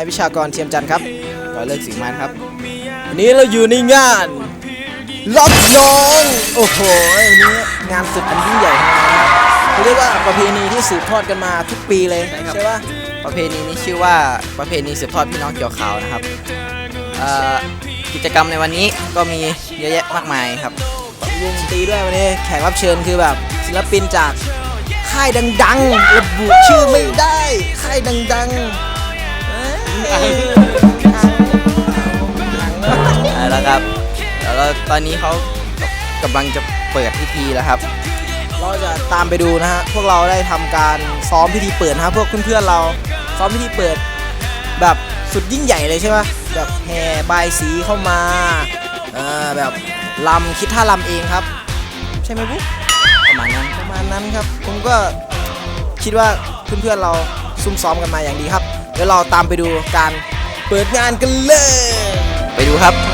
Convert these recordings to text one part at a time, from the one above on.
ายวิชากรเทียมจันทร์ครับก็เลิกสิงมันครับวันนี้เราอยู่ในงานรับน้องโอ้โหวันนี้งานสุดอันยิ่งใหญ่ของเรานะครับเขาเรียกว่าประเพณีที่สืบทอดกันมาทุกปีเลยใช่ครับใช่ปะประเพณีนี้ชื่อว่าประเพณีสืบทอดพี่น้องเกี่ยวขาวนะครับกิจกรรมในวันนี้ก็มีเยอะแยะมากมายครับวงตีด้วยวันนี้แขกรับเชิญคือแบบศิลปินจากค่ายดังๆระบุชื่อไม่ได้ ค่ายดัง ๆ เอาแล้วครับแล้วก็ตอนนี้เขากำลังจะเปิดพิธีแล้วครับ เราจะตามไปดูนะฮะ พวกเราได้ทำการซ้อมพิธีเปิดนะฮะพวกเพื่อนๆเราซ้อมพิธีเปิดแบบสุดยิ่งใหญ่เลยใช่ปะแบบแห่บายสีเข้ามาอ่าแบบลำคิดท่าลำเองครับ ใช่ไหมบุ๊ประมาณนั้น ประมาณนั้นครับ ผมก็คิดว่าเพื่อนๆเราซุ่มซ้อมกันมาอย่างดีครับ ดี๋ยวเราตามไปดูการเปิดงานกันเลย ไปดูครับ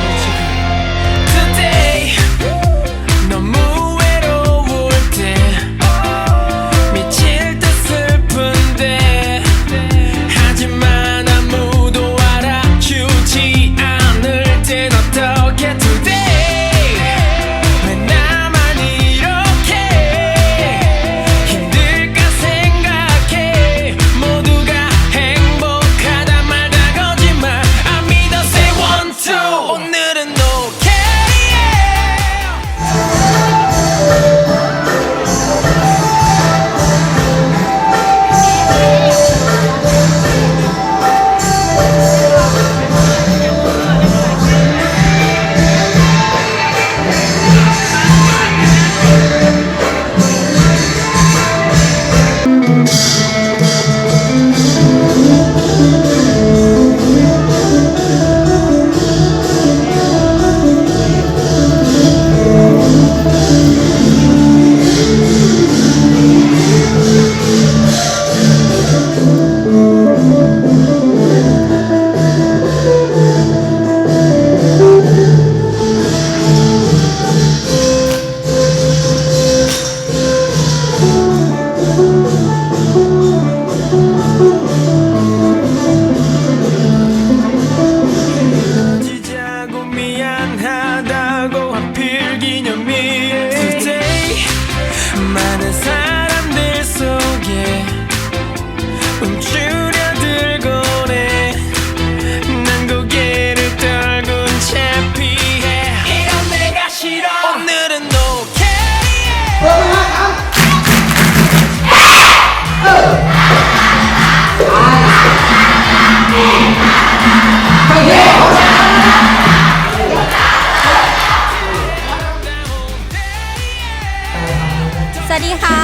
วัสดีค่ะ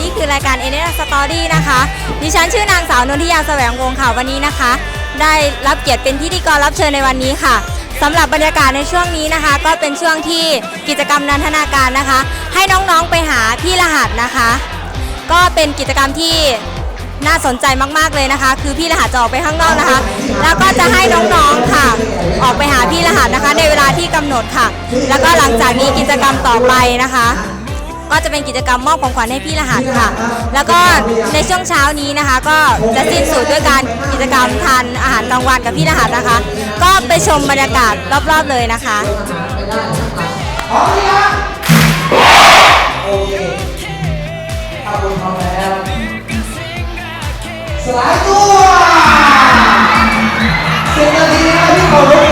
นี่คือรายการ n อ Story นะคะ ดิฉันชื่อนางสาวนนทิยาแสวงวงศ์ค่ะวันนี้นะคะ ได้รับเกียรติเป็นพิธีกรรับเชิญในวันนี้ค่ะสำหรับบรรยากาศในช่วงนี้นะคะ ก็เป็นช่วงที่กิจกรรมนันทนาการนะคะ ให้น้องๆไปหาพี่รหัสนะคะ ก็เป็นกิจกรรมที่น่าสนใจมากๆเลยนะคะ คือพี่รหัสจะออกไปข้างนอกนะคะ แล้วก็จะให้น้องๆค่ะ ออกไปหาพี่รหัสนะคะ ในเวลาที่กำหนดค่ะ แล้วก็หลังจากนี้กิจกรรมต่อไปนะคะ ก็จะเป็นกิจกรรมมอบของขวัญให้พี่รหัสค่ะ แล้วก็ในช่วงเช้านี้นะคะ ก็จะสิ้นสุดด้วยการกิจกรรมทานอาหารกลางวันกับพี่รหัสนะคะ ก็ไปชมบรรยากาศรอบๆเลยนะคะสลายตัวสิบนาทีนะที่เขารถเก่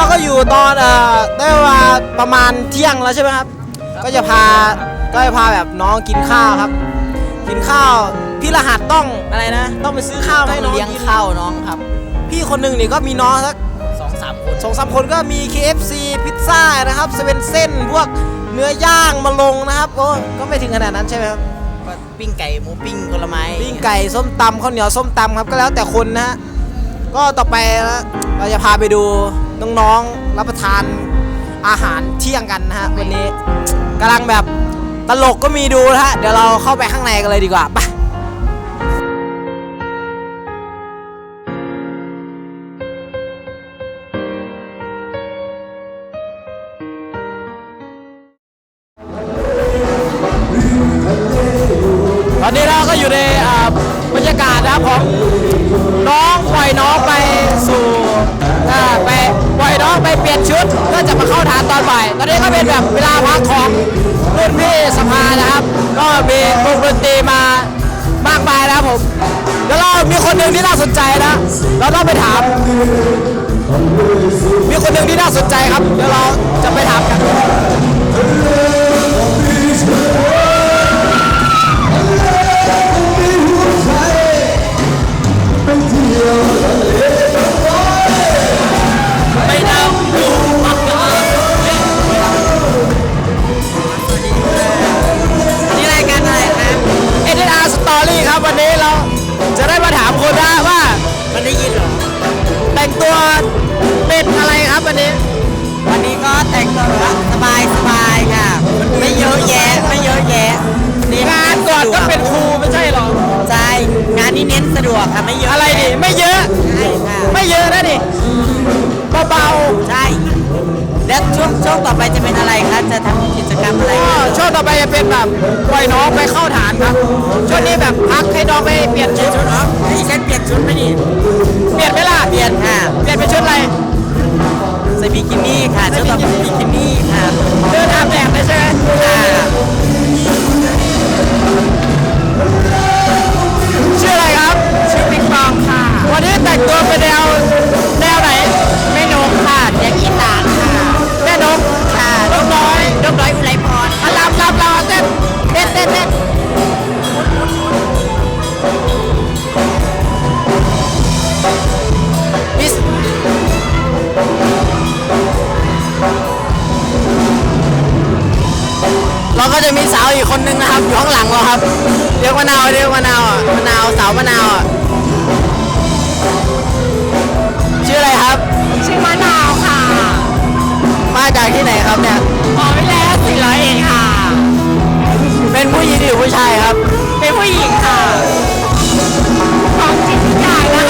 เราก็อยู่ตอนเอ่อได้เวลาประมาณเที่ยงแล้วใช่ไหมครับ ก็จะพาก็จะพาแบบน้องกินข้าวครับ กินข้าวพี่รหัสต้องอะไรนะ ต้องไปซื้อข้าวต้อให้งน้องเลี้ยงกินข้าวน้องครับ พี่คนหนึ่งนี่ก็มีน้องสักสองสามคนสองสามคนก็มี KFC พิซซ่านะครับเซเว่นเส้นพวกเนื้อย่างมาลงนะครับโอ้ก็ไม่ถึงขนาดนั้นใช่ไหมครับก็ปิ้งไก่หมูปิ้งผลไม้ปิ้งไก่ส้มตำข้าวเหนียวส้มตำครับก็แล้วแต่คนนะฮะก็ต่อไปนะเราจะพาไปดู น้องๆรับประทานอาหารเที่ยงกันนะฮะวันนี้กำลังแบบตลกก็มีดูนะฮะเดี๋ยวเราเข้าไปข้างในกันเลยดีกว่าไป มาเข้าฐานตอนบ่าย ตอนนี้ก็เป็นแบบเวลาพักของรุ่นพี่สภานะครับ ก็มีวงดนตรีมามากมายนะครับผมเดี๋ยวเรามีคนหนึ่งที่น่าสนใจนะ เราต้องไปถาม มีคนหนึ่งที่น่าสนใจครับ เดี๋ยวเราจะไปถามกันไม่ ต่อไปจะเป็นแบบปล่อยน้องไปเข้าฐานครับช่วงนี้แบบพักให้น้องไปเปลี่ยนชุดเนาะให้ฉันเปลี่ยนชุดไหมนี่เปลี่ยนไหมล่ะเปลี่ยนค่ะเปลี่ยนเป็นชุดอะไรใส่บิกินี่ค่ะชุดต่อไปบิกินี่ค่ะเดินทางแดดเลยใช่ไหมค่ะชื่ออะไรครับชื่อปิงปองค่ะวันนี้แต่งตัวเป็นแนว เต้นเต้นเต้นเต้นมิสเราก็จะมีสาวอีกคนนึงนะครับอยู่ข้างหลังเราครับเรียกมะนาวเรียกมะนาวอะมะนาวสาวมะนาวอะชื่ออะไรครับ ชื่อมะนาวค่ะ มาจากที่ไหนครับเนี่ยหมอวิแล้วสี่ร้อยเองค่ะ เป็นผู้หญิงหรือผู้ชายครับ เป็นผู้หญิงค่ะของจริงทุกอย่างนะคะ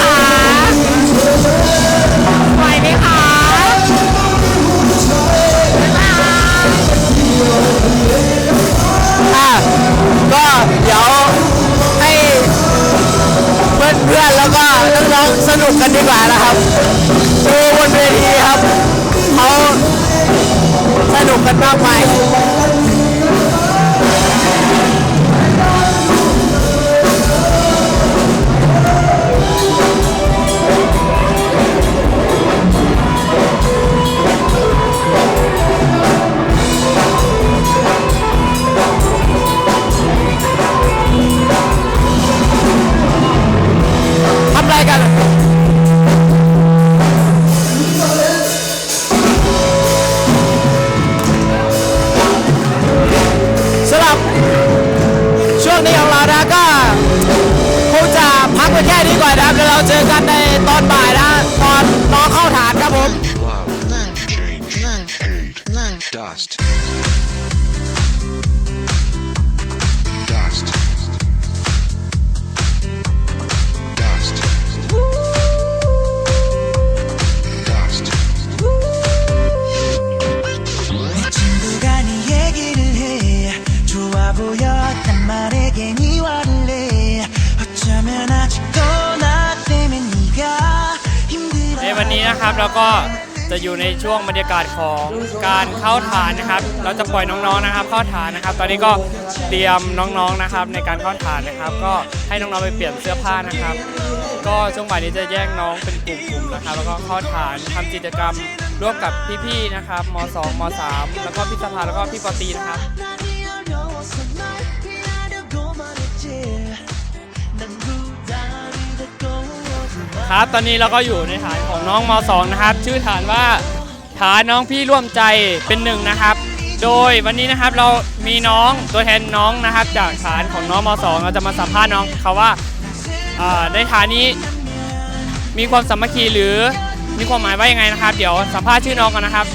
จะอยู่ในช่วงบรรยากาศของการเข้าฐานนะครับ เราจะปล่อยน้องๆนะครับ เข้าฐานนะครับ ตอนนี้ก็เตรียมน้องๆนะครับ ในการเข้าฐานนะครับ ก็ให้น้องๆไปเปลี่ยนเสื้อผ้านะครับ ก็ช่วงบ่ายนี้จะแยกน้องเป็นกลุ่มๆนะครับ แล้วก็เข้าฐานทำกิจกรรมร่วมกับพี่ๆนะครับม 2 ม 3 แล้วก็พี่สภาแล้วก็พี่ปอตีนะครับ ครับ ตอนนี้เราก็อยู่ในฐานของน้องม 2 นะครับ ชื่อฐานว่าฐานน้องพี่ร่วมใจเป็นหนึ่งนะครับ โดยวันนี้นะครับเรามีน้องตัวแทนน้องนะครับ จากฐานของน้องม 2 เราจะมาสัมภาษณ์น้องเขาว่าอ่าในฐานนี้มีความสามัคคีหรือมีความหมายว่ายังไงนะครับ เดี๋ยวสัมภาษณ์ชื่อน้องกันนะครับ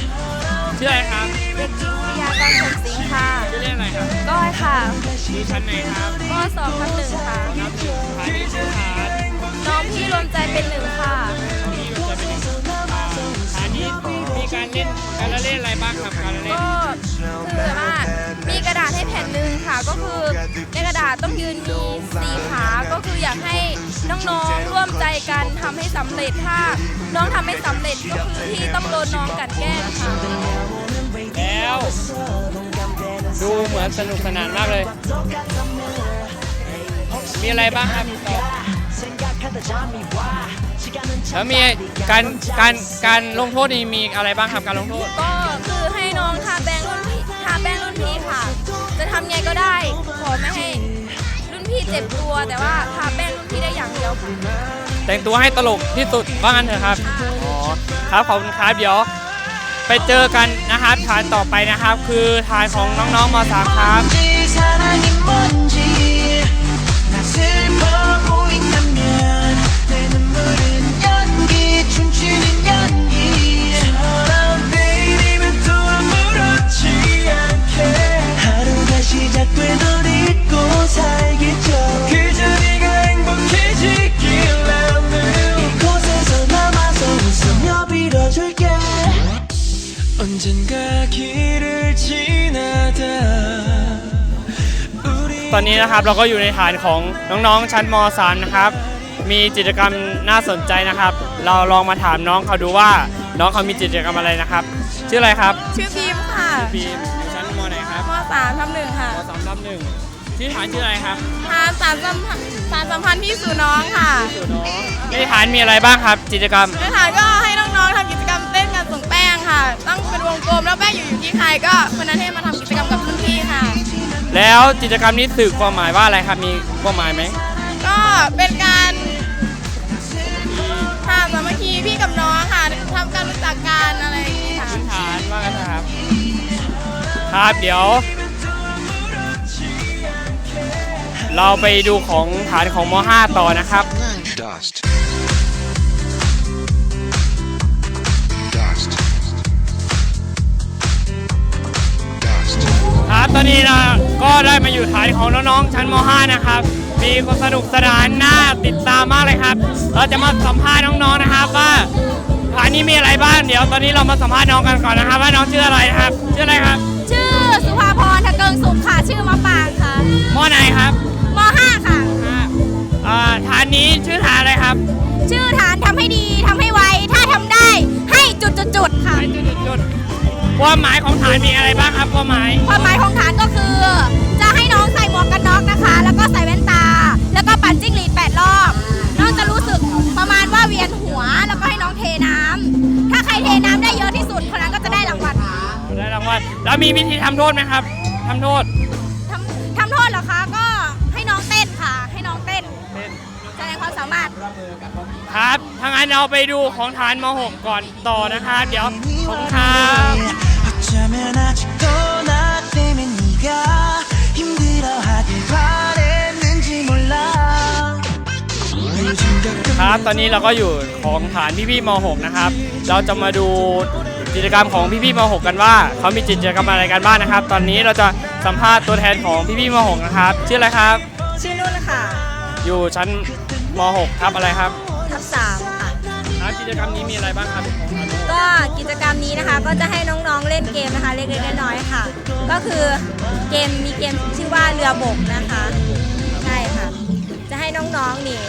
ชื่ออะไรครับเด็กหญิงวิทยากรสมศรีค่ะชื่อเล่นอะไรครับก้อยค่ะอยู่ชั้นไหนครับมสองทับหนึ่งค่ะครับฐานนี้ชื่อฐาน น้องพี่รวมใจเป็นหนึ่งค่ะที่จะเป็นอ่าฐานนี้มีการเล่นการละเล่นอะไรบ้างครับการละเล่นก็คือว่ามีกระดาษให้แผ่นหนึ่งค่ะ ก็คือในกระดาษต้องยืนมีสี่ขาก็คืออยากให้น้องๆร่วมใจกันทำให้สำเร็จถ้าน้องทำไม่สำเร็จก็คือที่ต้องโดนน้องกลันแกล้งค่ะแล้ว ดูเหมือนสนุกสนานมากเลย มีอะไรบ้างครับต่อ แล้วมีการการการลงโทษนี่มีอะไรบ้างครับการลงโทษ ก็คือให้น้องทาแป้งรุ่นพี่ทาแป้งรุ่นพี่ค่ะ จะทำไงก็ได้ ขอไม่ให้รุ่นพี่เจ็บตัว แต่ว่าทาแป้งรุ่นพี่ได้อย่างเดียวค่ะแต่งตัวให้ตลกที่สุดว่างั้นเถอะครับอ๋อครับขอบคุณครับเดี๋ยว ไปเจอกันนะครับฐานต่อไปนะครับ คือฐานของน้องๆม .3 ครับ นนี้นะครับเราก็อยู่ในฐานของน้องๆชั้นม .3 นะครับ มีกิจกรรมน่าสนใจนะครับ เราลองมาถามน้องเขาดูว่าน้องเขามีกิจกรรมอะไรนะครับ ชื่ออะไรครับชื่อพิมค่ะบีมอยู่ชั้นมไหนครับมสามทับหนึ่งค่ะม .3 รับหนึ่งที่ฐานชื่ออะไรครับทานสารสัมพันธ์สารสัมพันธ์พี่สู่น้องค่ะอยู่น้องในฐานมีอะไรบ้างครับกิจกรรม ในฐานก็ให้น้องๆทำกิจกรรมเต้นกันส่งแป้งค่ะ ตั้งเป็นวงกลมแล้วแป้งอยู่อยู่ที่ใครก็คนนั้นให้มาทำกิจกรรมกับรุ่นพี่ค่ะ แล้วกิจกรรมนี้สื่อความหมายว่าอะไรครับมีความหมายไหมก็เป็นการค่ะสามัคคีพี่กับน้องค่ะทำการรู้จักกันอะไรอย่างนี้ค่ะพื้นฐานว่ากันนะครับครับเดี๋ยว เราไปดูของฐานของม .5 ต่อนะครับ Dust. Dust. ครับตอนนี้เราก็ได้มาอยู่ฐานของน้องๆชั้นม .5 นะครับ มีความสนุกสนานน่าติดตามมากเลยครับ เราจะมาสัมภาษณ์น้องๆนะครับว่าฐานนี้มีอะไรบ้างเดี๋ยวตอนนี้เรามาสัมภาษณ์น้องกันก่อนนะครับ ว่าน้องชื่ออะไรนะครับ ชื่ออะไรครับ ชื่อสุภาพรทะเกิงสุขค่ะชื่อมะปางค่ะมไหนครับม .5 ค่ะ อ่าฐานนี้ชื่อฐานอะไรครับชื่อฐานทำให้ดีทำให้ไวถ้าทำได้ให้จุดจุดจุดๆๆค่ะให้จุดๆๆ ความหมายของฐานมีอะไรบ้างครับความหมายความหมายของฐานก็คือ จะให้น้องใส่หมวกกันน็อกนะคะ แล้วก็ใส่แว่นตา แล้วก็ปั่นจิ้งหรีดแปดรอบ น้องจะรู้สึกประมาณว่าเวียนหัว แล้วก็ให้น้องเทน้ำถ้าใครเทน้ำได้เยอะที่สุดคนนั้นก็จะได้รางวัลได้รางวัลแล้วมีวิธีทำโทษไหมครับทำโทษทำทำโทษเหรอคะ ก็ให้น้องเต้นค่ะ ให้น้องเต้นเต้นแสดงความสามารถ ครับถ้างั้นเราไปดูของฐานม .6 ก่อนต่อนะครับ เดี๋ยวขอบคุณครับ 어쩌면 아직도 나 때문에 네가 힘들어하길 바랬는지 몰라 요즘 가끔 ครับ ตอนนี้เราก็อยู่ของฐานพี่ๆม .6 นะครับ เราจะมาดูกิจกรรมของพี่ๆม .6 กันว่าเขามีกิจกรรมอะไรกันบ้างนะครับ ตอนนี้เราจะสัมภาษณ์ตัวแทนของพี่ๆม .6 นะครับ ชื่ออะไรครับ ชื่อนุ่นค่ะ อยู่ชั้นม .6 ครับอะไรครับ จกรรมนี้มีอะไรบ้างครับก็กิจกรรมนี้นะคะก็จะให้น้องๆเล่นเกมนะคะเล็กๆน้อยๆค่ะ ก็คือเกมมีเกมชื่อว่าเรือบกนะคะใช่ค่ะ จะให้น้องๆนี่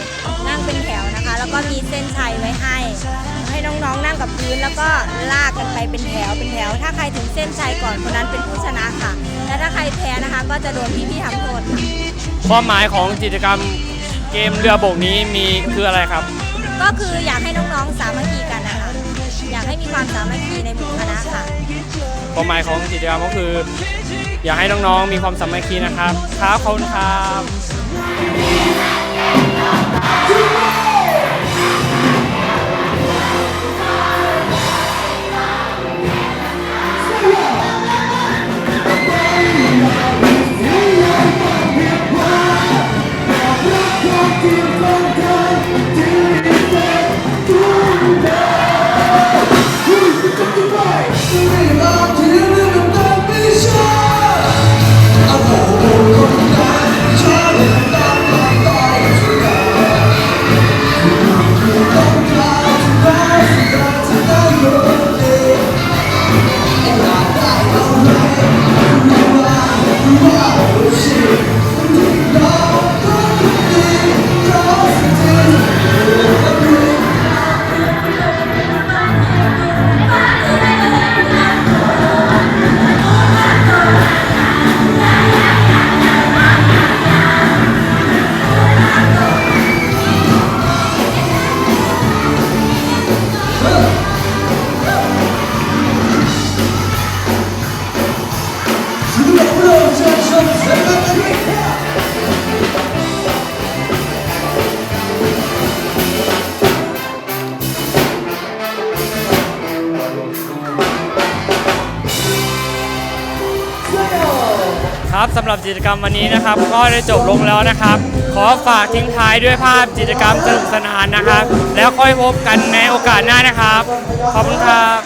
นั่งเป็นแถวนะคะ แล้วก็มีเส้นชัยไว้ให้ ให้น้องๆนั่งกับพื้นแล้วก็ลากกันไปเป็นแถวเป็นแถว ถ้าใครถึงเส้นชัยก่อนคนนั้นเป็นผู้ชนะค่ะ และถ้าใครแพ้นะคะก็จะโดนพี่ๆทำโทษค่ะความหมายของกิจกรรมเกมเรือบกนี้มีคืออะไรครับ ก็คืออยากให้น้องๆสามัคคีกันนะคะอยากให้มีความสามัคคีในหมู่คณะค่ะ ความหมายของกิจกรรมก็คือ อยากให้น้องๆมีความสามัคคีนะครับครับขอบคุณครับ Come on. สำหรับกิจกรรมวันนี้นะครับ ก็ได้จบลงแล้วนะครับ ขอฝากทิ้งท้ายด้วยภาพกิจกรรมสนุกสนานนะครับ แล้วค่อยพบกันในโอกาสหน้านะครับ ขอบคุณครับ